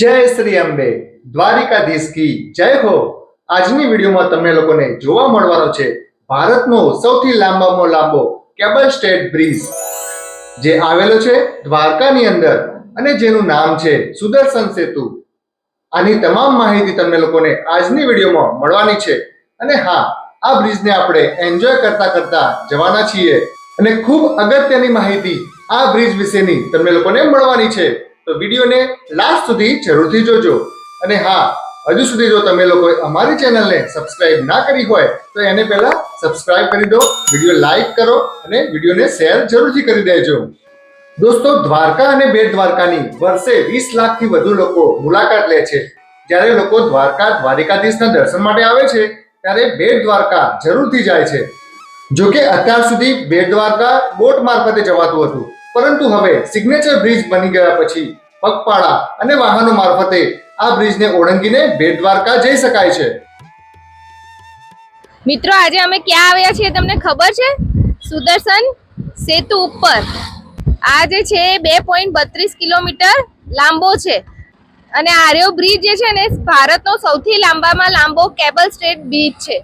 જય શ્રી અંબે. દ્વારિકાધીશ કી જય હો. આજની વિડીયોમાં તમને લોકોને જોવા મળવાનો છે ભારતનો સૌથી લાંબામાં લાંબો કેબલ સ્ટેટ બ્રિજ, જે આવેલો છે દ્વારકાની અંદર અને જેનું નામ છે સુદર્શન સેતુ. આની તમામ માહિતી તમને લોકોને આજની વિડીયોમાં મળવાની છે. અને હા, આ બ્રિજને આપણે એન્જોય કરતા કરતા જવાના છીએ. અને ખૂબ અગત્યની માહિતી આ બ્રિજ વિશેની તમને લોકોને મળવાની છે. તો વિડીયોને લાસ્ટ સુધી જરૂરથી જોજો. અને હા, હજુ સુધી જો તમે લોકોએ અમારી ચેનલને સબસ્ક્રાઇબ ના કરી હોય, તો એને પહેલા સબસ્ક્રાઇબ કરી દો, વીડિયો લાઇક કરો અને વિડીયોને શેર જરૂરથી કરી દેજો. દોસ્તો, દ્વારકા અને બેટ દ્વારકાની વર્ષે વીસ લાખથી વધુ લોકો મુલાકાત લે છે. જ્યારે લોકો દ્વારકા દ્વારિકાધીશના દર્શન માટે આવે છે, ત્યારે બેટ દ્વારકા જરૂરથી જાય છે. જો કે અત્યાર સુધી બેટ દ્વારકા બોટ મારફતે જવાતું હતું. પરંતુ હવે સિગ્નેચર બ્રિજ બની ગયા પછી પગપાળા અને વાહનો મારફતે આ બ્રિજને ઓળંગીને બેટ દ્વારકા જઈ શકાય છે. મિત્રો આજે અમે ક્યાં આવ્યા છીએ તમને ખબર છે? સુદર્શન સેતુ ઉપર. આ જે છે બે પોઈન્ટ બત્રીસ કિલોમીટર લાંબો છે. અને આર્યો બ્રિજ જે છે ને ભારતનો સૌથી લાંબામાં લાંબો કેબલ સ્ટેટ બ્રિજ છે.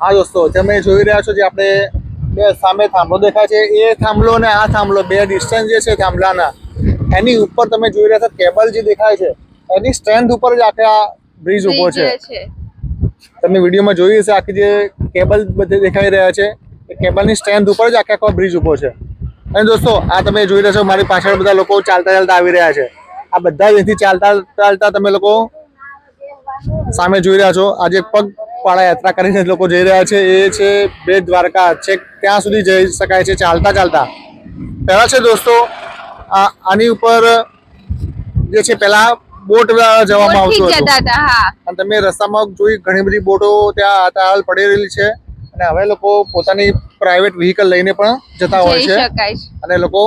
હા દોસ્તો તમે જોઈ રહ્યા છો જે આપણે બે સામે થાંભલો દેખાય છે એ થાંભલો અને આ થાંભલો બે ડિસ્ટન્સ જે છે થાંભલાના. એની ઉપર તમે જોઈ રહ્યા છો કેબલ જે દેખાય છે એની સ્ટ્રેન્થ ઉપર જ આખે આ બ્રિજ ઊભો છે. તમે વિડીયોમાં જોઈ હશે આખી જે કેબલ બધે દેખાઈ રહ્યા છે એ કેબલની સ્ટ્રેન્થ ઉપર જ આખે આખો બ્રિજ ઊભો છે. અને દોસ્તો આ તમે જોઈ રહ્યા છો મારી પાછળ બધા લોકો ચાલતા ચાલતા આવી રહ્યા છે. આ બધા અહીંથી ચાલતા ચાલતા તમે લોકો સામે જોઈ રહ્યા છો. આજે પગપાળા યાત્રા કરીને લોકો જઈ રહ્યા છે એ છે બેટ દ્વારકા. છે ત્યાં સુધી જઈ શકાય છે ચાલતા ચાલતા. પહેલાં છે દોસ્તો આની ઉપર જે છે પહેલા બોટ જવામાં આવતું હતું. અને તમે રસ્તામાં જોઈ ઘણી બધી બોટો ત્યાં હાલ પડી રહેલી છે. અને હવે લોકો પોતાની પ્રાઇવેટ વ્હીકલ લઈને પણ જતા હોય છે. અને લોકો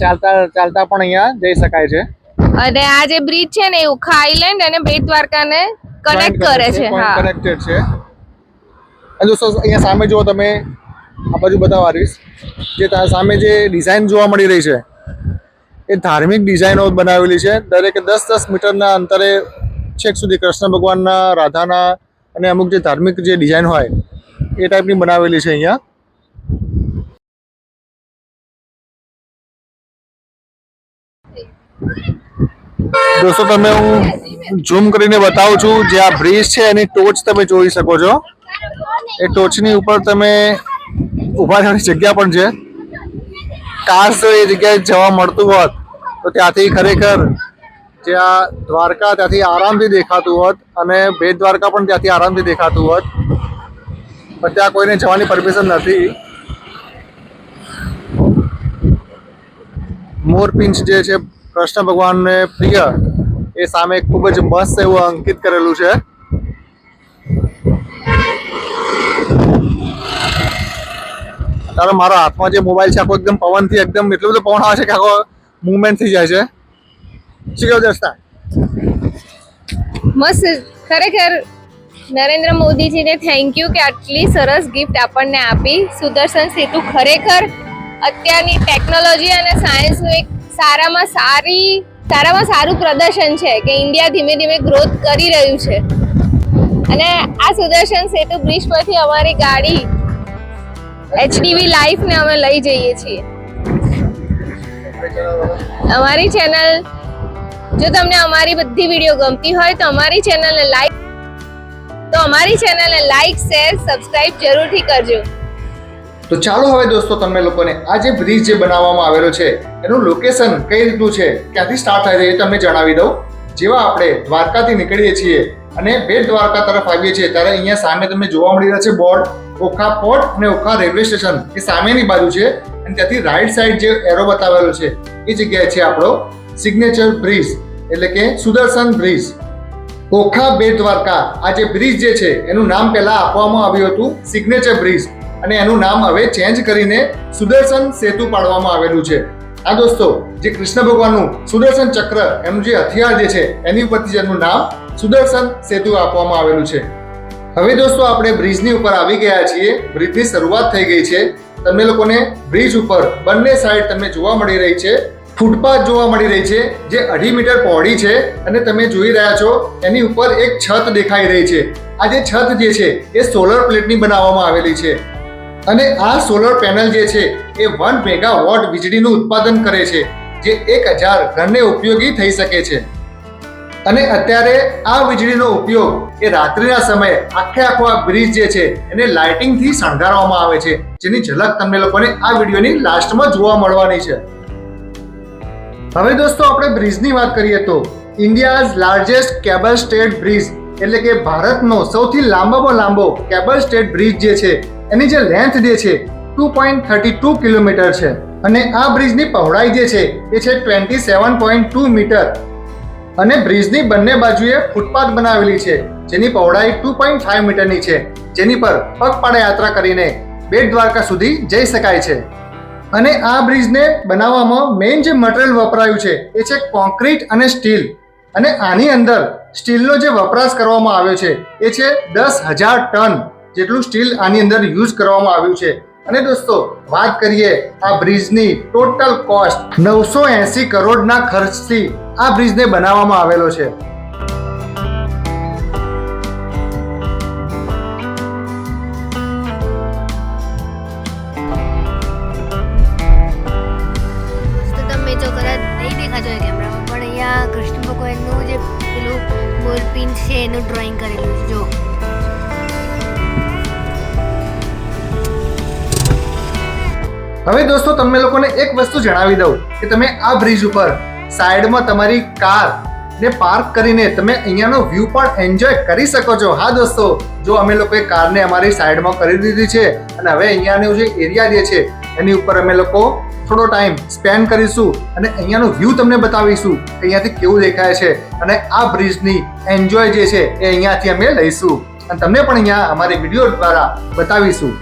ચાલતા ચાલતા પણ અહીંયા જઈ શકાય છે. અને આ જે બ્રિજ છે ને એ ઉખા આઈલેન્ડ અને બેટ દ્વારકાને કનેક્ટ કરે છે હા. કનેક્ટેડ છે. અને દોસ્તો અહીંયા સામે જુઓ તમે આ બાજુ બતાવવા આવીશ. જે સામે જે ડિઝાઇન જોવા મળી રહી છે એ ધાર્મિક ડિઝાઇનો બનાવેલી છે. દરેકે દસ દસ મીટરના અંતરે છેક સુધી કૃષ્ણ ભગવાનના, રાધાના અને અમુક જે ધાર્મિક જે ડિઝાઇન હોય, એ ટાઈપની બનાવેલી છે અહીંયા. દોસ્તો તમે હું ઝૂમ કરીને બતાવું છું જે આ બ્રિજ છે, એની ટોચ તમે જોઈ શકો છો. એ ટોચની ઉપર તમે ઊભા થવાની જગ્યા પણ છે. કાશ જો એ જગ્યાએ જવા મળતું હોત. તો ત્યાંથી ખરેખર આ દ્વારકા ત્યાંથી આરામથી દેખાતું હોત અને બેટ દ્વારકા પણ ત્યાંથી આરામથી દેખાતું હોત, પણ ત્યાં કોઈને જવાની પરમિશન નથી. મોરપિંચ જે છે, કૃષ્ણ ભગવાનને પ્રિય, એ સામે ખૂબ જ મસ્ત એવું અંકિત કરેલું છે. તારો મારા હાથમાં જે મોબાઈલ છે, આખો એકદમ પવનથી એકદમ એટલું બધું પવન આવે છે કે આખો મુવમેન્ટ થઈ જાય છે. શું કેવું દોસ્તા મસ્ત. ખરેખર નરેન્દ્ર મોદીજીને થેન્ક યુ કે આટલી સરસ ગિફ્ટ આપણને આપી. સુદર્શન સેતુ ખરેખર અત્યારની ટેકનોલોજી અને સાયન્સનું એક સારામાં સારી, સારામાં સારું પ્રદર્શન છે કે ઇન્ડિયા ધીમે ધીમે ગ્રોથ કરી રહ્યું છે. અને આ સુદર્શન સેતુ બ્રિજ પરથી અમારી ગાડી એચડીવી લાઈફને અમે લઈ જઈએ છીએ. અમારી ચેનલ, જો તમને અમારી બધી વીડિયો ગમતી હોય તો અમારી ચેનલને લાઈક તો અમારી ચેનલને લાઈક શેર સબસ્ક્રાઇબ જરૂરથી કરજો. તો ચાલો હવે દોસ્તો તમને લોકોને આ જે બ્રિજ જે બનાવવામાં આવેલો છે, એનું લોકેશન કઈ રીતનું છે, ક્યાંથી સ્ટાર્ટ થાય છે એ તમને જણાવી દઉં. જેવા આપણે દ્વારકાથી નીકળીએ છીએ અને બેટ દ્વારકા તરફ આવીએ છીએ, ત્યારે અહીંયા સામે તમને જોવા મળી રહ્યા છે બોર્ડ, ઓખા પોર્ટ અને ઓખા રેલવે સ્ટેશન, એ સામેની બાજુ છે. અને ત્યાંથી રાઈટ સાઈડ જે એરો બતાવેલો છે, એ જગ્યાએ છે આપણો સિગ્નેચર બ્રિજ એટલે કે સુદર્શન બ્રિજ ઓખા બે દ્વારકા આ જે બ્રિજ જે છે, એનું નામ પહેલા આપવામાં આવ્યું હતું સિગ્નેચર બ્રિજ અને એનું નામ હવે ચેન્જ કરીને સુદર્શન સેતુ પાડવામાં આવેલું છે. આ દોસ્તો, જે કૃષ્ણ ભગવાનનું સુદર્શન ચક્ર, એનું જે હથિયાર જે છે, એની ઉપરથી એનું નામ સુદર્શન સેતુ આપવામાં આવેલું છે. હવે દોસ્તો, આપણે બ્રિજની ઉપર આવી ગયા છીએ. બ્રિજની શરૂઆત થઈ ગઈ છે. તમને લોકોને બ્રિજ ઉપર બંને સાઈડ તમને જોવા મળી રહી છે ફૂટપાથ જોવા મળી રહી છે, જે અઢી મીટર પહોળી છે અને તમે જોઈ રહ્યા છો, એની ઉપર એક છત દેખાઈ રહી છે. આ જે છત જે છે, એ સોલર પ્લેટની બનાવવામાં આવેલી છે. અને આ સોલર પેનલ જે છે, એ વન મેગા વોટ વીજળીનું ઉત્પાદન કરે છે, જે એક હજાર ઘરને ઉપયોગી થઈ શકે છે. અને અત્યારે આ વીજળીનો ઉપયોગ એ રાત્રિના સમયે આખે આખો આ બ્રિજ જે છે, એને લાઇટિંગથી શણગારવામાં આવે છે, જેની ઝલક તમને લોકોને આ વિડીયોની લાસ્ટમાં જોવા મળવાની છે. હવે દોસ્તો આપણે બ્રિજની વાત કરીએ તો India's largest cable stayed bridge એટલે કે ભારતનો સૌથી લાંબામાં લાંબો કેબલ સ્ટેટ બ્રિજ જે છે, એની જે લેન્થ જે છે, two point thirty two kilometre છે. અને આ બ્રિજની પહોળાઈ જે છે, એ છે twenty seven point two metre અને બ્રિજની બંને બાજુએ ફૂટપાથ બનાવેલી છે, જેની પહોળાઈ ટુ પોઈન્ટ ફાઈવ મીટરની છે, જેની પર પગપાળા યાત્રા કરીને બેટ દ્વારકા સુધી જઈ શકાય છે. અને આ બ્રિજને બનાવવામાં મેઇન જે મટીરિયલ વપરાયું છે, એ છે કોન્ક્રીટ અને સ્ટીલ અને આની અંદર સ્ટીલનો જે વપરાશ કરવામાં આવ્યો છે, એ છે દસ હજાર ટન જેટલું સ્ટીલ આની અંદર યુઝ કરવામાં આવ્યું છે. અને દોસ્તો, વાત કરીએ આ બ્રિજની ટોટલ કોસ્ટ નવસો એસી કરોડના ખર્ચથી આ બ્રિજને બનાવવામાં આવેલો છે. કૃષ્ણ ભગવાનનું જે પેલું બોલપિન છે, એનું ડ્રોઈંગ કરેલું છે, જો. હવે દોસ્તો, તમને લોકોને એક વસ્તુ જણાવી દઉં કે તમે આ બ્રિજ ઉપર સાઈડમાં તમારી કાર ને પાર્ક કરીને તમે અહીંયાનો વ્યૂ પણ એન્જોય કરી શકો છો. હા દોસ્તો, જો અમે લોકોએ કારને અમારી સાઈડમાં કરી દીધી છે અને હવે અહીંયાનો જે એરિયા જે છે, એની ઉપર અમે લોકો થોડો ટાઈમ સ્પેન્ડ કરીશું અને અહીંયાનો વ્યૂ તમને બતાવીશું કે અહીંયાથી કેવું દેખાય છે અને આ બ્રિજની એન્જોય જે છે એ અહીંયાથી અમે લઈશું. અને તમને પણ અહીંયા અમારી વીડિયો દ્વારા બતાવીશું.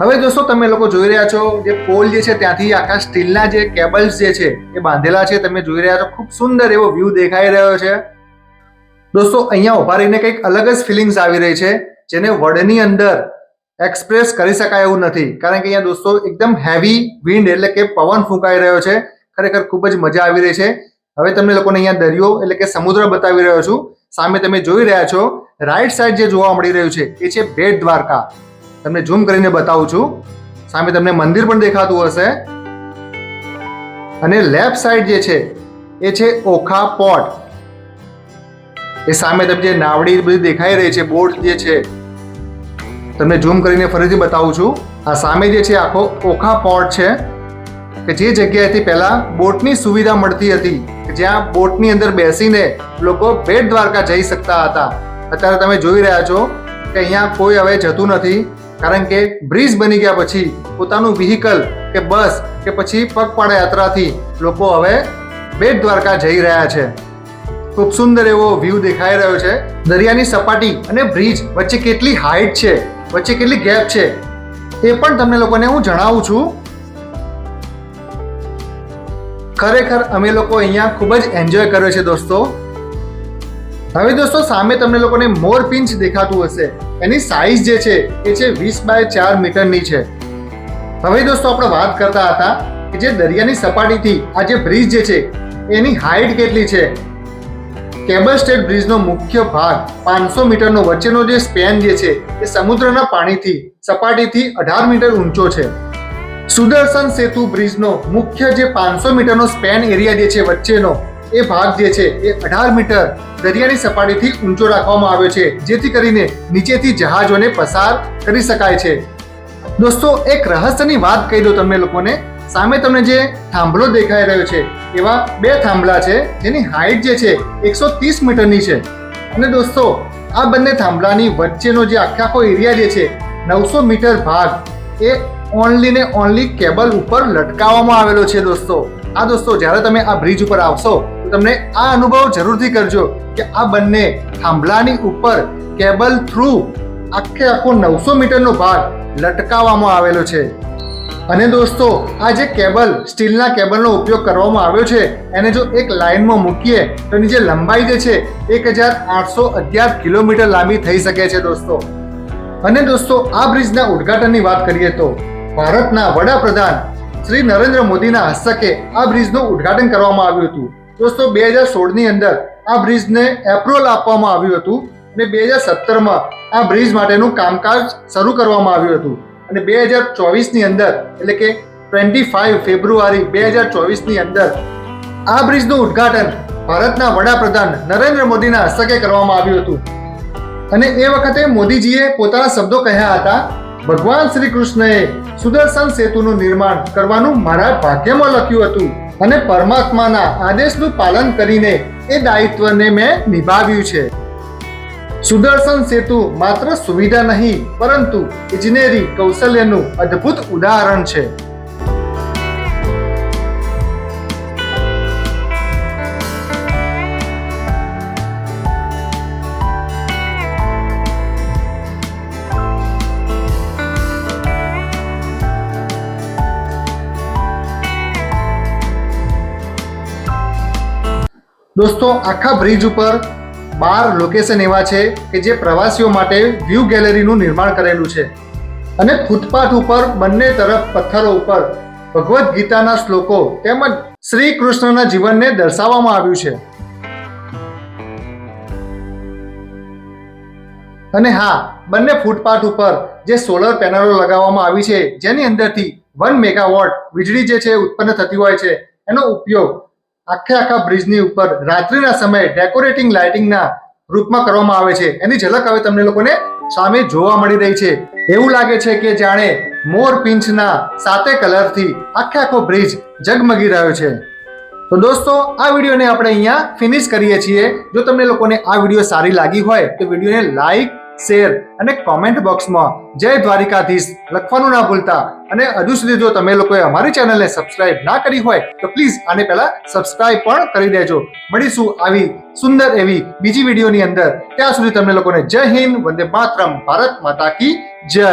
હવે દોસ્તો, તમે લોકો જોઈ રહ્યા છો જે પોલ જે છે, ત્યાંથી આખા સ્ટીલના જે કેબલ્સ જે છે, એ બાંધેલા છે. તમે જોઈ રહ્યા છો, ખૂબ સુંદર એવો વ્યૂ દેખાઈ રહ્યો છે. દોસ્તો, અહીંયા ઊભા રહીને કંઈક અલગ જ ફિલિંગ્સ આવી રહી છે, જેને વર્ડની અંદર એક્સપ્રેસ કરી શકાય એવું નથી. કારણ કે અહીંયા દોસ્તો, એકદમ હેવી વિન્ડ એટલે કે પવન ફૂંકાઈ રહ્યો છે. ખરેખર ખૂબ જ મજા આવી રહી છે. હવે તમને લોકોને અહીંયા દરિયો એટલે કે સમુદ્ર બતાવી રહ્યો છું. સામે તમે જોઈ રહ્યા છો રાઈટ સાઈડ જે જોવા મળી રહ્યું છે, એ છે બેટ દ્વારકા. તમને ઝૂમ કરીને બતાવું છું. સામે તમને મંદિર પણ દેખાતું હશે. અને લેફ્ટ સાઈડ જે છે, એ છે ઓખા પોટ એ સામે તમને જે નાવડી બધી દેખાઈ રહી છે બોટ જે છે, તમને ઝૂમ કરીને ફરીથી બતાવું છું. આ સામે જે છે, આખો ઓખા પોર્ટ છે, કે જે જગ્યાએથી પહેલા બોટની સુવિધા મળતી હતી, કે જ્યાં બોટની અંદર બેસીને લોકો બેટ દ્વારકા જઈ શકતા હતા. અત્યારે તમે જોઈ રહ્યા છો કે અહીંયા કોઈ હવે જતું નથી. કારણ કે બ્રિજ બની ગયા પછી પોતાનું વ્હીકલ કે બસ કે પછી પગપાળા યાત્રાથી લોકો હવે બેટ દ્વારકા જઈ રહ્યા છે. ખૂબ સુંદર એવો વ્યૂ દેખાઈ રહ્યો છે. દરિયાની સપાટી અને બ્રિજ વચ્ચે કેટલી હાઈટ છે, વચ્ચે કેટલી ગેપ છે, એ પણ તમને લોકોને હું જણાવું છું. ખરેખર અમે લોકો અહીંયા ખૂબ જ એન્જોય કર્યો છે દોસ્તો. હવે દોસ્તો સામે તમને લોકોને મોર પિંચ દેખાતું હશે. એની સાઈઝ જે છે, એ છે વીસ બાય ચાર મીટરની છે. હવે દોસ્તો આપણે વાત કરતા હતા કે જે દરિયાની સપાટીથી આ જે બ્રિજ જે છે, એની હાઈટ કેટલી છે? કેબલ સ્ટેટ બ્રિજનો મુખ્ય ભાગ પાંચસો મીટરનો વચ્ચેનો જે સ્પેન જે છે, એ સમુદ્રના પાણીથી, સપાટીથી અઢાર મીટર ઊંચો છે. સુદર્શન સેતુ બ્રિજનો મુખ્ય જે પાંચસો મીટરનો સ્પેન એરિયા જે છે વચ્ચેનો એ ભાગ જે છે એ અઢાર મીટર દરિયાની સપાટીથી ઊંચો રાખવામાં આવ્યો છે, જેથી કરીને નીચેથી જહાજોને પસાર કરી શકાય છે. દોસ્તો, એક રહસ્યની વાત કહી દો તમને લોકોને. સામે તમને જે થાંભલો દેખાઈ રહ્યો છે, એવા બે થાંભલા છે, જેની હાઈટ જે છે એકસો ત્રીસ મીટરની છે. અને દોસ્તો, આ બંને થાંભલાની વચ્ચેનો જે આખે આખો એરિયા જે છે, નવસો મીટર ભાગ, એ ઓનલી ને ઓનલી કેબલ ઉપર લટકાવવામાં આવેલો છે દોસ્તો. આ દોસ્તો, જ્યારે તમે આ બ્રિજ ઉપર આવશો તમને આ અનુભવ જરૂરથી કરજો કે આ બંને થાંભલાની ઉપર કેબલ થ્રુ આખે આખો નવસો મીટરનો ભાગ લટકાવવામાં આવેલો છે. અને દોસ્તો, આ જે કેબલ, સ્ટીલના કેબલનો ઉપયોગ કરવામાં આવ્યો છે, એને જો એક લાઇનમાં મૂકીએ તો એની જે લંબાઈ જે છે એક હજાર આઠસો અગિયાર કિલોમીટર લાંબી થઈ શકે છે દોસ્તો. અને દોસ્તો, આ બ્રિજના ઉદ્ઘાટનની વાત કરીએ તો, ભારતના વડાપ્રધાન શ્રી નરેન્દ્ર મોદીના હસ્તકે આ બ્રિજનું ઉદ્ઘાટન કરવામાં આવ્યું હતું. દોસ્તો, બે હજાર સોળની અંદર આ બ્રિજને એપ્રુવલ આપવામાં આવ્યું હતું અને બે હજાર સત્તરમાં આ બ્રિજ માટેનું કામકાજ શરૂ કરવામાં આવ્યું હતું. અને બે હજાર ચોવીસની અંદર, એટલે કે ટ્વેન્ટી ફાઇવ ફેબ્રુઆરી બે હજાર ચોવીસની અંદર, આ બ્રિજનું ઉદ્ઘાટન ભારતના વડાપ્રધાન નરેન્દ્ર મોદીના હસ્તકે કરવામાં આવ્યું હતું. અને એ વખતે મોદીજીએ પોતાના શબ્દો કહ્યા હતા, ભગવાન શ્રી કૃષ્ણએ સુદર્શન સેતુનું નિર્માણ કરવાનું મારા ભાગ્યમાં લખ્યું હતું. અને પરમાત્માના આદેશનું પાલન કરીને એ દાયિત્વને મેં નિભાવ્યું છે. સુદર્શન સેતુ માત્ર સુવિધા નહીં, પરંતુ ઇજનેરી કૌશલ્યનું અદ્ભુત ઉદાહરણ છે. દોસ્તો, આખા બ્રિજ ઉપર બાર લોકેશન એવા છે કે જે પ્રવાસીઓ માટે વ્યૂ ગેલેરીનું નિર્માણ કરેલું છે. અને ફૂટપાથ ઉપર બંને તરફ પથ્થરો ઉપર ભગવદ્ ગીતાના શ્લોકો તેમજ શ્રી કૃષ્ણના જીવનને દર્શાવવામાં આવ્યું છે. અને હા, બંને ફૂટપાથ ઉપર જે સોલર પેનલો લગાવવામાં આવી છે, જેની અંદરથી વન મેગાવોટ વીજળી જે છે, ઉત્પન્ન થતી હોય છે, એનો ઉપયોગ આખે આખા બ્રિજની ઉપર રાત્રિના સમયે ડેકોરેટિંગ લાઇટિંગના રૂપમાં કરવામાં આવે છે. એની ઝલક હવે તમને લોકોને સામે જોવા મળી રહી છે. એવું લાગે છે કે જાણે મોર પિંચના સાતે કલરથી આખે આખો બ્રિજ ઝગમગી રહ્યો છે. તો દોસ્તો, આ વિડીયોને આપણે અહીંયા ફિનિશ કરીએ છીએ. જો તમને લોકોને આ વીડિયો સારી લાગી હોય તો વિડીયોને લાઈક શેર અને કોમેન્ટ બોક્સમાં જય દ્વારિકાધીશ લખવાનું ના ભૂલતા. અને હજુ સુધી જો તમે લોકોએ અમારી ચેનલને સબસ્ક્રાઇબ ના કરી હોય, તો પ્લીઝ આને પહેલા સબસ્ક્રાઇબ પણ કરી દેજો. મળીશું આવી સુંદર એવી બીજી વિડીયોની અંદર. ત્યાં સુધી તમને લોકોને જય હિન્દ, વંદે માતરમ, ભારત માતા કી જય.